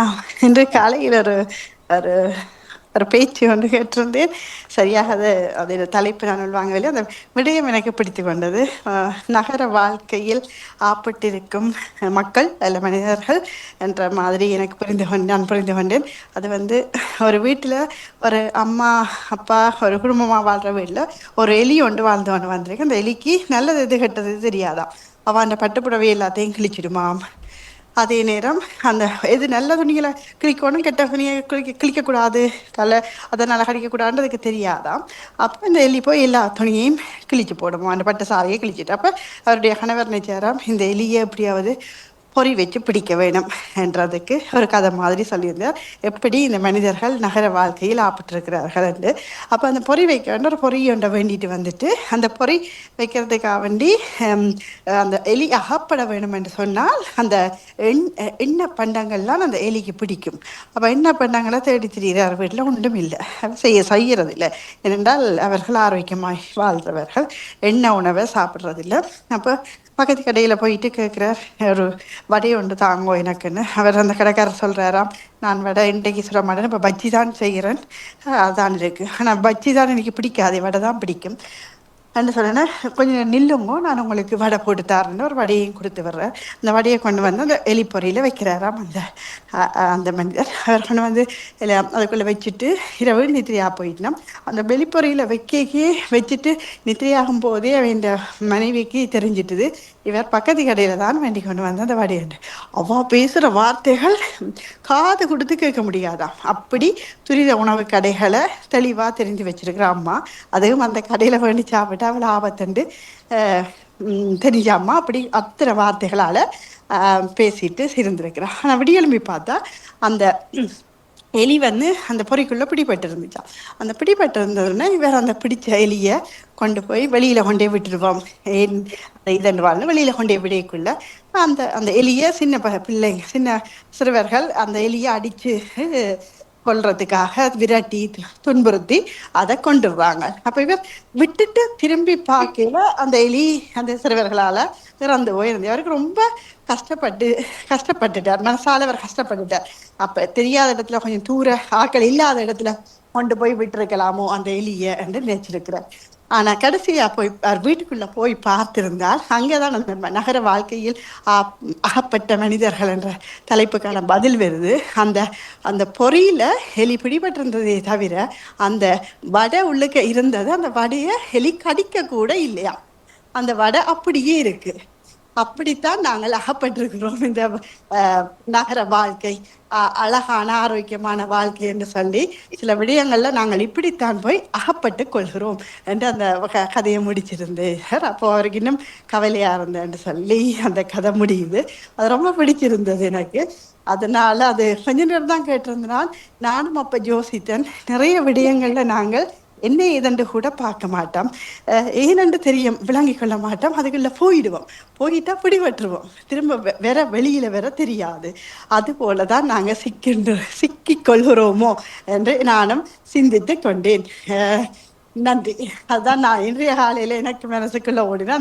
ஆ இன்று காலையில் ஒரு ஒரு ஒரு பேச்சு ஒன்று கேட்டிருந்தேன். சரியாக அது அதில் தலைப்பு நான் வாங்கவில்லை அந்த விடயம் எனக்கு பிடித்து கொண்டது. நகர வாழ்க்கையில் ஆப்பட்டிருக்கும் மக்கள் அல்ல மனிதர்கள் என்ற மாதிரி எனக்கு புரிந்து கொண்டு நான் புரிந்து கொண்டேன். அது வந்து ஒரு வீட்டில் ஒரு அம்மா அப்பா ஒரு குடும்பமாக வாழ்கிற வீட்டில் ஒரு எலி ஒன்று வாழ்ந்து கொண்டு வந்திருக்கு அந்த எலிக்கு நல்லது எது கெட்டது தெரியாதான் அவன் அந்த பட்டுப்புடவை எல்லாத்தையும் கிழிச்சிடுமாம். அதே நேரம் அந்த எது நல்ல துணிகளை கிழிக்கணும் கெட்ட துணியை கிழிக்க கிழிக்கக்கூடாது கலை அதை நல்லா கடிக்கக்கூடாதுன்றதுக்கு தெரியாதாம். அப்போ இந்த எலி போய் எல்லா துணியையும் கிழிச்சு போடுவோம். அந்த பட்டு சாரையை கிழிச்சிட்டு. அப்போ அவருடைய கணவர் நினைச்சாராம் இந்த எலியை எப்படியாவது பொறி வச்சு பிடிக்க வேணும் என்றதுக்கு ஒரு கதை மாதிரி சொல்லியிருந்தார். எப்படி இந்த மனிதர்கள் நகர வாழ்க்கையில் ஆப்பட்டிருக்கிறார்கள் என்று. அப்போ அந்த பொறி வைக்க வேண்டிய ஒரு பொறி ஒன்றை வேண்டிட்டு வந்துட்டு அந்த பொறி வைக்கிறதுக்காக வேண்டி அந்த எலி அகப்பட வேணும் என்று சொன்னால் அந்த எண் எண்ணெய் பண்டங்கள்லாம் அந்த எலிக்கு பிடிக்கும். அப்போ எண்ணெய் பண்டங்களை தேடி திரிகிறார். வீட்டில் ஒன்றும் இல்லை. செய்ய செய்கிறது இல்லை ஏனென்றால் அவர்கள் ஆரோக்கியமாக வாழ்றவர்கள் எண்ணெய் உணவை சாப்பிட்றதில்ல. அப்போ பக்கத்து கடையில் போயிட்டு கேட்குறார் ஒரு வடை ஒன்று தாங்கோ எனக்குன்னு. அவர் அந்த கடைக்காரர் சொல்கிறாராம் நான் வடை இன்றைக்கு சொல்ல மாட்டேன். இப்போ பஜ்ஜி தான் செய்கிறேன். அதுதான் அதான் இருக்குது ஆனால் பஜ்ஜி தான் எனக்கு பிடிக்காது. வடை தான் பிடிக்கும். என்ன சொன்னேன்னா கொஞ்சம் நில்லுங்கோ நான் உங்களுக்கு வடை போட்டு தரேன்னு ஒரு வடையையும் கொடுத்து வர்றேன். அந்த வடையை கொண்டு வந்து அந்த எலிப்பொறியில் வைக்கிறாராம் அந்த அந்த மனிதர். அவர் கொண்டு வந்து எல்லாம் அதுக்குள்ளே வச்சுட்டு இரவு நித்திரையாக போயிட்டோம் அந்த வெளிப்பொறியில் வைக்கே வச்சுட்டு நித்திரையாகும் போதே அவன் மனைவிக்கு தெரிஞ்சிட்டுது. இவர் பக்கத்து கடையில் தான் வேண்டி கொண்டு வந்து அந்த வடையுண்டு அவா பேசுகிற வார்த்தைகள் காது கொடுத்து கேட்க முடியாதாம் அப்படி துரித உணவு கடைகளை தெளிவாக தெரிஞ்சு வச்சிருக்கிற அம்மா. அதுவும் அந்த கடையில் வேண்டி சாப்பிட்டு அவள் ஆபத்துண்டு. தெரிஞ்சாமா தெரிஞ்ச அம்மா அப்படி அத்தனை வார்த்தைகளால் பேசிட்டு இருந்திருக்கிறான் ஆனால் விடியெலும்பி பார்த்தா அந்த எலி வந்து அந்த பொறிக்குள்ளே பிடிபட்டு இருந்துச்சாம் அந்த பிடிபட்டு இருந்ததுன்னா இவர் அந்த பிடிச்ச எலியை கொண்டு போய் வெளியில் கொண்டே விட்டுருவோம். இதன் வாழ்ந்து வெளியில் கொண்டே விடையக்குள்ள அந்த அந்த எலியை சின்ன ப- பிள்ளைங்க சின்ன சிறுவர்கள் அந்த எலியை அடித்து கொள்றதுக்காக விரட்டி துன்புறுத்தி அதை கொண்டுடுறாங்க அப்போ இவர் விட்டுட்டு திரும்பி பார்க்கல அந்த எலி அந்த சிறுவர்களால் இறந்து போயிருந்தேன் அவருக்கு ரொம்ப கஷ்டப்பட்டு கஷ்டப்பட்டுட்டார். மனசால அவர் கஷ்டப்பட்டுட்டார். அப்ப தெரியாத இடத்துல கொஞ்சம் தூர ஆட்கள் இல்லாத இடத்துல கொண்டு போய் விட்டுருக்கலாமோ அந்த எலிய என்று நினைச்சிருக்கிறார். ஆனா கடைசியா போய் அவர் வீட்டுக்குள்ள போய் பார்த்திருந்தால் அங்கேதான் அந்த நகர வாழ்க்கையில் அகப்பட்ட மனிதர்கள் என்ற தலைப்புக்கான பதில் வருது. அந்த அந்த பொறியில எலி பிடிபட்டிருந்ததே தவிர அந்த வடை உள்ளுக்க இருந்தது அந்த வடையை எலி கடிக்க கூட இல்லையா? அந்த வடை அப்படியே இருக்கு. அப்படித்தான் நாங்கள் அகப்பட்டிருக்கிறோம் இந்த நகர வாழ்க்கை. அ- அழகான ஆரோக்கியமான வாழ்க்கை என்று சொல்லி சில விடயங்கள்ல நாங்கள் இப்படித்தான் போய் அகப்பட்டு கொள்கிறோம் என்று அந்த க- கதையை முடிச்சிருந்தேன் அப்போ அவருக்கு இன்னும் கவலையா இருந்தேன்னு சொல்லி அந்த கதை முடியுது. அது ரொம்ப பிடிச்சிருந்தது எனக்கு. அதனால அது கொஞ்ச நேரம் தான் கேட்டிருந்தனால் நானும் அப்ப யோசித்தேன் நிறைய விடயங்கள்ல நாங்கள் என்ன ஏதென்று கூட பார்க்க மாட்டோம். ஏனென்று தெரியும் விளங்கிக் கொள்ள மாட்டோம். அதுக்குள்ள போயிடுவோம். போயிட்டா பிடிபட்டுருவோம். திரும்ப வெ- வேற வெளியில வேற தெரியாது. அது போல தான் நாங்க சிக்கின்ற சிக்கி கொள்கிறோமோ என்று நானும் சிந்தித்து கொண்டேன். நன்றி. அதுதான் நான் இன்றைய காலையில எனக்கு மனசுக்குள்ள ஓடினா